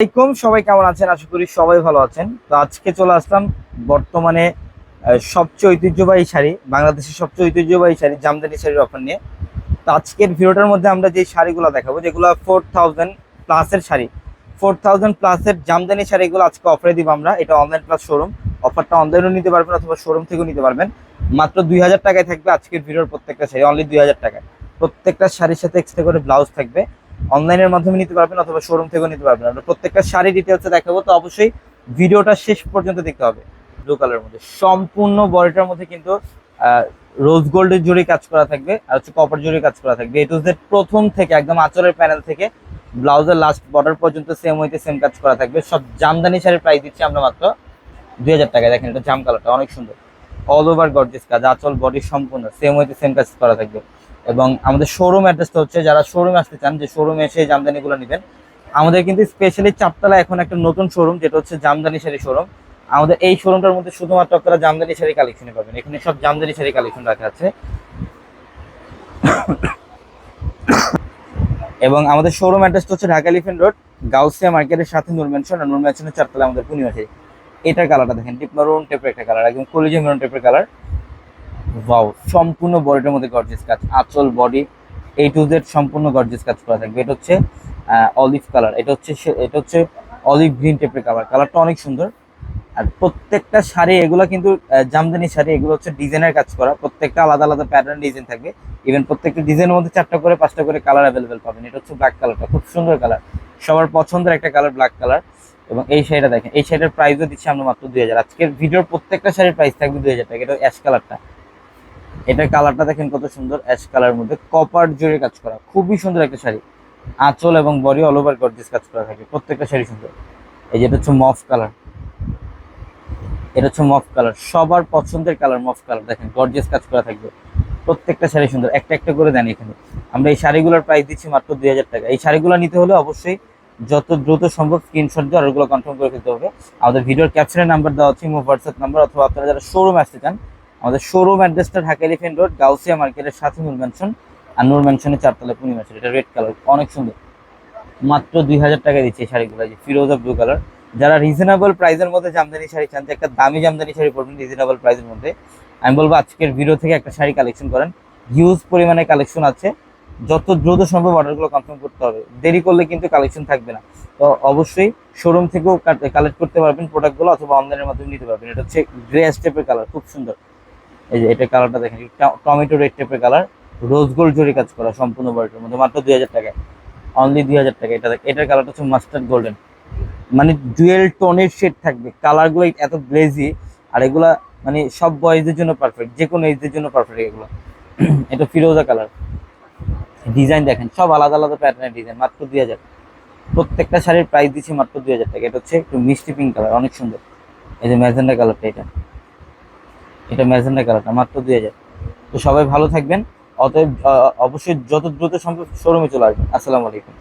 আসসালামাইকুম সবাই কেমন আছেন? আশা করি সবাই ভালো আছেন। তো আজকে চলে আসলাম বর্তমানে সবচেয়ে ঐতিহ্যবাহী শাড়ি, বাংলাদেশের সবচেয়ে ঐতিহ্যবাহী শাড়ি, জামদানি শাড়ির অফার নিয়ে। তো আজকের ভিডিওটার মধ্যে আমরা যে শাড়িগুলো দেখাবো, যেগুলো ফোর থাউজেন্ড প্লাসের শাড়ি ফোর থাউজেন্ড প্লাসের জামদানি শাড়িগুলো আজকে অফারে দিব আমরা। এটা অনলাইন প্লাস শোরুম অফারটা অনলাইনেও নিতে পারবেন অথবা শোরুম থেকেও নিতে পারবেন। মাত্র দুই হাজার টাকায় থাকবে আজকের ভিডিওর প্রত্যেকটা শাড়ি অনলি দুই হাজার টাকায়। প্রত্যেকটা শাড়ির সাথে এক্সট্রা করে ব্লাউজ থাকবে। অনলাইনের মাধ্যমে নিতে পারবেন অথবা শোরুম থেকেও নিতে পারবেন। আমরা প্রত্যেকটা শাড়ি ডিটেলসে দেখাবো, তো অবশ্যই ভিডিওটা শেষ পর্যন্ত দেখতে হবে ব্লু কালারের মধ্যে। সম্পূর্ণ বডিটার মধ্যে কিন্তু রোজ গোল্ডের জুড়ি কাজ করা থাকবে আর হচ্ছে কপার জুড়ি কাজ করা থাকবে। এ টু জেড প্রথম থেকে, একদম আঁচলের প্যানেল থেকে ব্লাউজের লাস্ট বর্ডার পর্যন্ত সেম হইতে সেম কাজ করা থাকবে। সব জামদানি শাড়ির প্রাইস দিচ্ছি আমরা মাত্র দুই হাজার টাকায়। দেখেন এটা জাম কালারটা অনেক সুন্দর। অল ওভার গর্জেস কাজ, আঁচল বডি সম্পূর্ণ সেম হইতে সেম কাজ করা থাকবে। এবং আমাদের শোরুম অ্যাড্রেসটা হচ্ছে যারা শোরুমে আসতে চান, যে শোরুমে এসে জামদানিগুলো নেবেন। আমাদের কিন্তু স্পেশালি চারতলা এখন একটা নতুন শোরুম যেটা হচ্ছে জামদানি শাড়ি শোরুম আমাদের এই শোরুমটার মধ্যে শুধুমাত্র আপনারা জামদানি শাড়ি কালেকশনে পাবেন। এখানে সব জামদানি শাড়ি কালেকশন রাখা আছে। এবং আমাদের শোরুম অ্যাড্রেসটা হচ্ছে ঢাকা এলিফেন্ট রোড গাউসিয়া মার্কেটের সাথে নূর আর নূর চারতলা আমাদের পূর্ণিমা শাড়ি। এটার কালারটা দেখেন ডিপ মেরুন টাইপের একটা কালার একদম কলিজে মেরুন টাইপের কালার ওয়াও সম্পূর্ণ বডিটার মধ্যে গর্জিয়াস কাজ, আঁচল বডি এই টু জেড সম্পূর্ণ গর্জিয়াস কাজ করা থাকবে। এটা হচ্ছে অলিভ কালার এটা হচ্ছে এটা হচ্ছে অলিভ গ্রিন টাইপের কালার কালারটা অনেক সুন্দর। আর প্রত্যেকটা শাড়ি, এগুলো কিন্তু জামদানি শাড়ি, এগুলো হচ্ছে ডিজাইনের কাজ করা। প্রত্যেকটা আলাদা আলাদা প্যাটার্ন ডিজাইন থাকবে। ইভেন প্রত্যেকটা ডিজাইনের মধ্যে চারটা করে, পাঁচটা করে কালার অ্যাভেলেবেল পাবেন। এটা হচ্ছে ব্ল্যাক কালারটা খুব সুন্দর কালার সবার পছন্দের একটা কালার ব্ল্যাক কালার এবং এই শাড়িটা দেখেন, এই শাড়িটার প্রাইসও দিচ্ছি আমরা মাত্র দুই হাজার। আজকের ভিডিওর প্রত্যেকটা শাড়ির প্রাইস থাকবে দুই হাজার টাকা। এটা অ্যাশ কালারটা এটার কালারটা দেখেন কত সুন্দর অ্যাশ কালার মধ্যে কপার জুড়ে কাজ করা, খুবই সুন্দর একটা শাড়ি। আঁচল এবং বডি অল ওভার গর্জিয়াস কাজ করা থাকে, প্রত্যেকটা শাড়ি সুন্দর। এই যেটা হচ্ছে মফ কালার এটা হচ্ছে মফ কালার সবার পছন্দের কালার মফ কালার দেখেন গর্জিয়াস কাজ করা থাকবে। প্রত্যেকটা শাড়ি সুন্দর, একটা একটা করে দেন এখানে। আমরা এই শাড়িগুলোর প্রাইস দিচ্ছি মাত্র দুই হাজার টাকা। এই শাড়িগুলো নিতে হলে অবশ্যই যত দ্রুত সম্ভব স্ক্রিনশট দিয়ে অর্ডারগুলো কনফার্ম করে ফেলতে হবে। আমাদের ভিডিওর ক্যাপশনের নাম্বার দেওয়া হচ্ছে হোয়াটসঅ্যাপ নাম্বার অথবা আপনারা যারা শোরুম আসতে চান আমাদের শোরুম অ্যাড্রেসটা ঢাকা এলিফেন্ট রোড গাউসিয়া মার্কেটের সাথে নূর ম্যানশন আর নূর ম্যানশনের চারতলা পূর্ণিমা শাড়ি এটা রেড কালার অনেক সুন্দর। মাত্র দুই হাজার টাকা দিচ্ছে এই শাড়িগুলো যে ফিরোজা ব্লু কালার যারা রিজনেবল প্রাইসের মধ্যে জামদানি শাড়ি চান একটা দামি জামদানি শাড়ি পরবেন রিজনেবল প্রাইসের মধ্যে, আমি বলব আজকের ভিডিও থেকে একটা শাড়ি কালেকশন করেন। হিউজ পরিমাণে কালেকশন আছে। যত দ্রুত সম্ভব অর্ডারগুলো কনফার্ম করতে হবে। দেরি করলে কিন্তু কালেকশন থাকবে না। তো অবশ্যই শোরুম থেকেও কালেক্ট করতে পারবেন প্রোডাক্টগুলো অথবা অনলাইনের মাধ্যমে নিতে পারবেন। এটা হচ্ছে গ্রে স্টেপের কালার খুব সুন্দর। এই যে এটা কালারটা দেখেন টমেটো রেড টাইপের কালার রোজ গোল্ড জরি কাজ করা সম্পূর্ণ বডিটার মধ্যে, মাত্র দুই হাজার টাকা অনলি দুই হাজার টাকা এটা এটার কালারটা হচ্ছে মাস্টার্ড গোল্ডেন মানে ডুয়েল টোনের শেড থাকবে। কালারগুলো এত গ্লেজি আর এগুলা মানে সব বয়েজদের জন্য পারফেক্ট যে কোনো এজদের জন্য পারফেক্ট এগুলো। এটা ফিরোজা কালার ডিজাইন দেখেন, সব আলাদা আলাদা প্যাটার্নের ডিজাইন মাত্র দুই হাজার। প্রত্যেকটা শাড়ির প্রাইস দিচ্ছি মাত্র দুই হাজার টাকা এটা হচ্ছে একটু মিষ্টি পিঙ্ক কালার অনেক সুন্দর। এই যে ম্যাজেন্ডা কালারটা এটা। এটা ম্যাজেন্ডা কালারটা মাত্র দুই হাজার। তো সবাই ভালো থাকবেন, অতএব অবশ্যই যত দ্রুত সম্ভব শোরুমে চলে আসবেন। আসসালামু আলাইকুম।